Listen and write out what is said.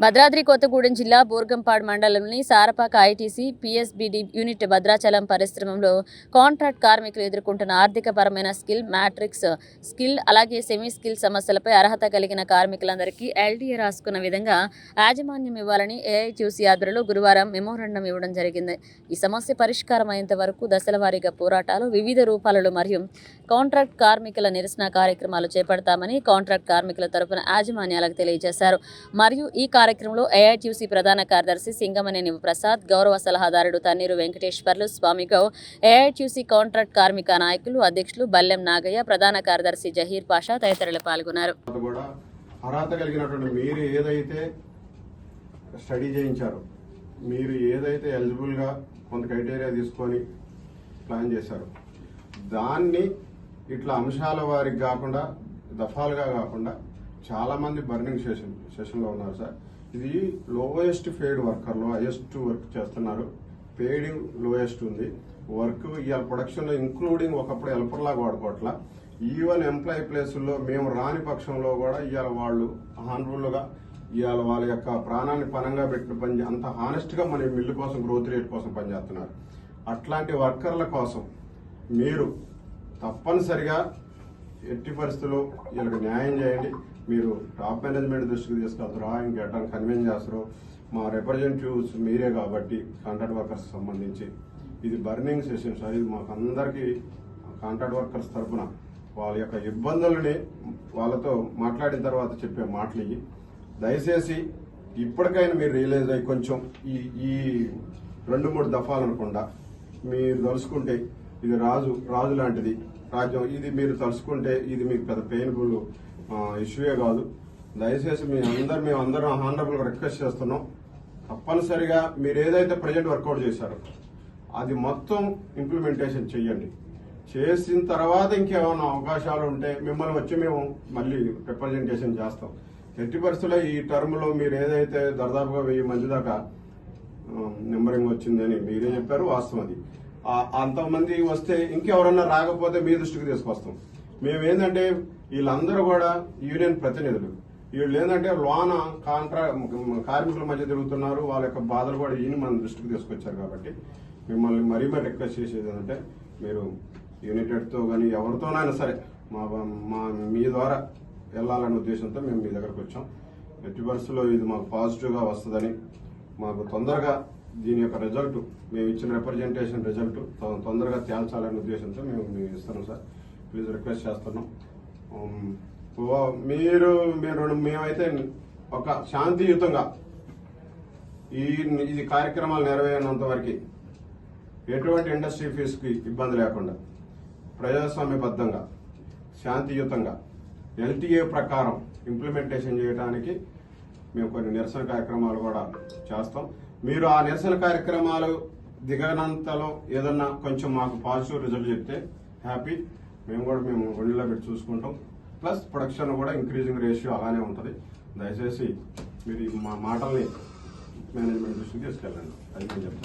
భద్రాద్రి కొత్తగూడెం జిల్లా బోర్గంపాడు మండలంలోని Sarapaka ITC PSPD unit Bhadrachalam పరిశ్రమలో కాంట్రాక్ట్ కార్మికులు ఎదుర్కొంటున్న ఆర్థికపరమైన స్కిల్ మ్యాట్రిక్స్ స్కిల్ అలాగే సెమీ స్కిల్ సమస్యలపై అర్హత కలిగిన కార్మికులందరికీ ఎల్డీఏ రాసుకున్న విధంగా యాజమాన్యం ఇవ్వాలని ఏఐటీసీ ఆధ్వర్యంలో గురువారం మెమోరాండం ఇవ్వడం జరిగింది. ఈ సమస్య పరిష్కారం అయ్యేంత వరకు దశల పోరాటాలు వివిధ రూపాలలో మరియు కాంట్రాక్ట్ కార్మికుల నిరసన కార్యక్రమాలు చేపడతామని కాంట్రాక్ట్ కార్మికుల తరపున యాజమాన్యాలకు తెలియజేశారు. మరియు ఈ కార్యక్రమంలో ఏఐటీయూసీ ప్రధాన కార్యదర్శి సింగమనేని ప్రసాద్ గౌరవ సలహాదారుడు తన్నీరు వెంకటేశ్వర్లు స్వామిగౌ ఏఐటీయూసీ కాంట్రాక్ట్ కార్మిక నాయకులు అధ్యక్షులు బల్లెం నాగయ్య ప్రధాన కార్యదర్శి జహీర్ పాషా తదితరులు పాల్గొన్నారు. అర్హత కలిగినటువంటి మీరు ఏదైతే స్టడీ చేయించారు మీరు ఏదైతే ఎలిజిబుల్గా కొంత క్రైటీరియా తీసుకొని ప్లాన్ చేశారు దాన్ని ఇట్లా అంశాల వారికి కాకుండా దఫాలుగా కాకుండా చాలామంది బర్నింగ్ సెషన్ సెషన్లో ఉన్నారు సార్. ఇది లోయెస్ట్ పేడ్ వర్కర్లో హైయెస్ట్ వర్క్ చేస్తున్నారు. పేడ్ లోయెస్ట్ ఉంది. వర్క్ ఇవాళ ప్రొడక్షన్లో ఇంక్లూడింగ్ ఒకప్పుడు హెల్పర్ లాగా వాడుకోవట్లా. ఈవెన్ ఎంప్లాయీ ప్లేసుల్లో మేము రాని పక్షంలో కూడా ఇవాళ వాళ్ళు హాన్ఫుల్గా ఇవాళ వాళ్ళ యొక్క ప్రాణాన్ని పనంగా పెట్టిన పని అంత హానెస్ట్గా మన మిల్లు కోసం గ్రోత్ రేట్ కోసం పనిచేస్తున్నారు. అట్లాంటి వర్కర్ల కోసం మీరు తప్పనిసరిగా ఎట్టి పరిస్థితుల్లో వీళ్ళకి న్యాయం చేయండి. మీరు టాప్ మేనేజ్మెంట్ దృష్టికి తీసుకెళ్తారా ఇంకెట్లా కన్విన్స్ చేస్తారు మా రిప్రజెంటేటివ్స్ మీరే కాబట్టి కాంట్రాక్ట్ వర్కర్స్ సంబంధించి. ఇది బర్నింగ్ సెషన్ సార్. ఇది మాకు అందరికీ కాంట్రాక్ట్ వర్కర్స్ తరఫున వాళ్ళ యొక్క ఇబ్బందులని వాళ్ళతో మాట్లాడిన తర్వాత చెప్పే మాటలు దయచేసి ఇప్పటికైనా మీరు రియలైజ్ అయ్యి కొంచెం ఈ ఈ రెండు మూడు దఫాలు మీరు తలుసుకుంటే ఇది రాజు రాజు లాంటిది. రాజ్యం ఇది మీరు తలుసుకుంటే ఇది మీకు పెద్ద పెయిన్ఫుల్ ఇష్యూయే కాదు. దయచేసి మీ అందరు మేము అందరం హానరబుల్ రిక్వెస్ట్ చేస్తున్నాం. తప్పనిసరిగా మీరు ఏదైతే ప్రజెంట్ వర్కౌట్ చేశారో అది మొత్తం ఇంప్లిమెంటేషన్ చెయ్యండి. చేసిన తర్వాత ఇంకేమైనా అవకాశాలు ఉంటే మిమ్మల్ని వచ్చి మేము మళ్ళీ రిప్రజెంటేషన్ చేస్తాం. ఎట్టి పరిస్థితుల్లో ఈ టర్మ్లో మీరు ఏదైతే దర్దాపుగా వెయ్యి మంది దాకా నెంబరింగ్ వచ్చిందని మీరే చెప్పారు వాస్తవం అది. అంతమంది వస్తే ఇంకెవరన్నా రాకపోతే మీ దృష్టికి తీసుకొస్తాం. మేము ఏంటంటే వీళ్ళందరూ కూడా యూనియన్ ప్రతినిధులు. వీళ్ళు ఏంటంటే లోన కాంట్రా కార్మికుల మధ్య తిరుగుతున్నారు. వాళ్ళ యొక్క బాధలు కూడా ఈయన మన దృష్టికి తీసుకొచ్చారు కాబట్టి మిమ్మల్ని మరీ మరి రిక్వెస్ట్ చేసేది ఏంటంటే మీరు యూనిటెడ్తో కానీ ఎవరితోనైనా సరే మా మా మీ ద్వారా వెళ్ళాలనే ఉద్దేశంతో మేము మీ దగ్గరకు వచ్చాం. ఎట్టి పరిస్థితుల్లో ఇది మాకు పాజిటివ్గా వస్తుందని మాకు తొందరగా దీని యొక్క రిజల్ట్ మేము ఇచ్చిన రిప్రజెంటేషన్ రిజల్ట్ తొందరగా తేల్చాలనే ఉద్దేశంతో మేము మేము ఇస్తున్నాం సార్. ప్లీజ్ రిక్వెస్ట్ చేస్తున్నాం. మీరు మీరు మేమైతే ఒక శాంతియుతంగా ఈ ఇది కార్యక్రమాలు నెరవేరినంత వరకు ఎటువంటి ఇండస్ట్రీ ఫీజుకి ఇబ్బంది లేకుండా ప్రజాస్వామ్యబద్ధంగా శాంతియుతంగా ఎల్టీఏ ప్రకారం ఇంప్లిమెంటేషన్ చేయడానికి మేము కొన్ని నిరసన కార్యక్రమాలు కూడా చేస్తాం. మీరు ఆ నిరసన కార్యక్రమాలు దిగనంతలో ఏదన్నా కొంచెం మాకు పాజిటివ్ రిజల్ట్ చెప్తే హ్యాపీ. మేము కూడా మేము ఒళ్ళలో పెట్టి చూసుకుంటాం. ప్లస్ ప్రొడక్షన్ కూడా ఇంక్రీజింగ్ రేషియో అలానే ఉంటుంది. దయచేసి మీరు మా మాటల్ని మేనేజ్మెంట్ దృష్టికి తీసుకెళ్ళండి. అది నేను చెప్తాను.